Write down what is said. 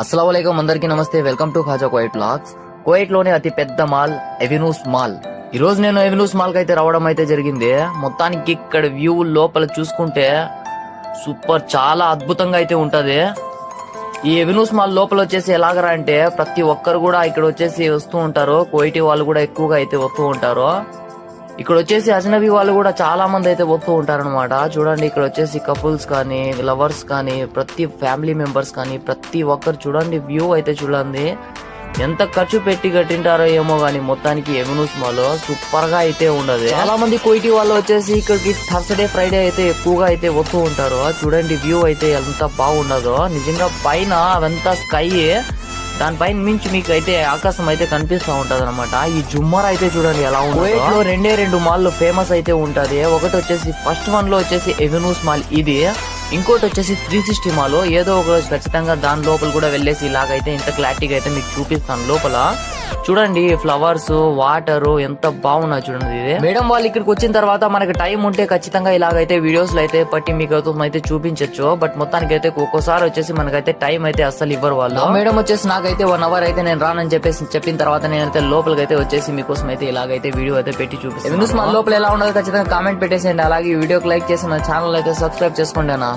అస్సలం అందరికీ నమస్తే. వెల్కమ్ టు ఖాజా కోయిట్ బ్లాగ్స్ కోయిట్లోనే అతి పెద్ద మాల్ ఎవెన్యూస్ మాల్. ఈ రోజు నేను ఎవెన్యూస్ మాల్కి అయితే రావడం అయితే జరిగింది. మొత్తానికి ఇక్కడ వ్యూ లోపల చూసుకుంటే సూపర్ చాలా అద్భుతంగా అయితే ఉంటది. ఈ ఎవెన్యూస్ మాల్ లోపల వచ్చేసి ఎలాగరా అంటే ప్రతి ఒక్కరు కూడా ఇక్కడ వచ్చేసి వస్తూ ఉంటారు. కోయిటి వాళ్ళు కూడా ఎక్కువగా అయితే వస్తూ ఉంటారు. ఇక్కడ వచ్చేసి అజనబీ వాళ్ళు కూడా చాలా మంది అయితే వస్తూ ఉంటారనమాట చూడండి ఇక్కడ వచ్చేసి కపుల్స్ కానీ లవర్స్ కానీ ప్రతి ఫ్యామిలీ మెంబర్స్ కానీ ప్రతి ఒక్కరు చూడండి వ్యూ అయితే చూడండి. ఎంత ఖర్చు పెట్టి కట్టింటారో ఏమో గానీ మొత్తానికి ఎమినూస్ మాల్ సూపర్గా అయితే ఉండదు. చాలా మంది కోయిటి వాళ్ళు వచ్చేసి ఇక్కడికి థర్స్డే ఫ్రైడే అయితే ఎక్కువగా అయితే వస్తూ ఉంటారు. చూడండి వ్యూ అయితే ఎంత బాగుండదో. నిజంగా పైన అవంతా స్కై దానిపైన మించి మీకు అయితే ఆకాశం అయితే కనిపిస్తూ ఉంటది అనమాట ఈ జుమ్మర్ అయితే చూడండి ఎలా ఉంటుంది. రెండే రెండు మాల్ ఫేమస్ అయితే ఉంటది. ఒకటి వచ్చేసి ఫస్ట్ వన్లో వచ్చేసి ఎవెన్యూస్ మాల్ ఇది. ఇంకోటి వచ్చేసి త్రీ సిక్స్టీ మాల్ ఏదో ఒక రోజు ఖచ్చితంగా దాని లోపల కూడా వెళ్ళేసి ఇలాగైతే ఇంత క్లారిటీగా అయితే మీకు చూపిస్తాను లోపల. చూడండి ఫ్లవర్స్ వాటర్ ఎంత బాగున్నాయి చూడండి ఇది మేడం వాళ్ళు ఇక్కడికి వచ్చిన తర్వాత మనకి టైం ఉంటే ఖచ్చితంగా ఇలాగైతే వీడియోస్లో అయితే పట్టి మీకు అయితే చూపించచ్చు. బట్ మొత్తానికి అయితే ఒక్కోసారి వచ్చేసి మనకైతే టైం అయితే అస్సలు ఇవ్వరు వాళ్ళు. మేడం వచ్చేసి నాకైతే వన్ అవర్ అయితే నేను రానని చెప్పేసి చెప్పిన తర్వాత నేనైతే లోపలికి అయితే వచ్చేసి మీకోసం అయితే ఇలాగైతే వీడియో అయితే పెట్టి చూపిస్తాను మన లోపల ఎలా ఉండదు ఖచ్చితంగా కామెంట్ పెట్టేసేయండి. అలాగే వీడియోకి లైక్ చేసి మన ఛానల్ అయితే సబ్స్క్రైబ్ చేసుకోండి అన్న.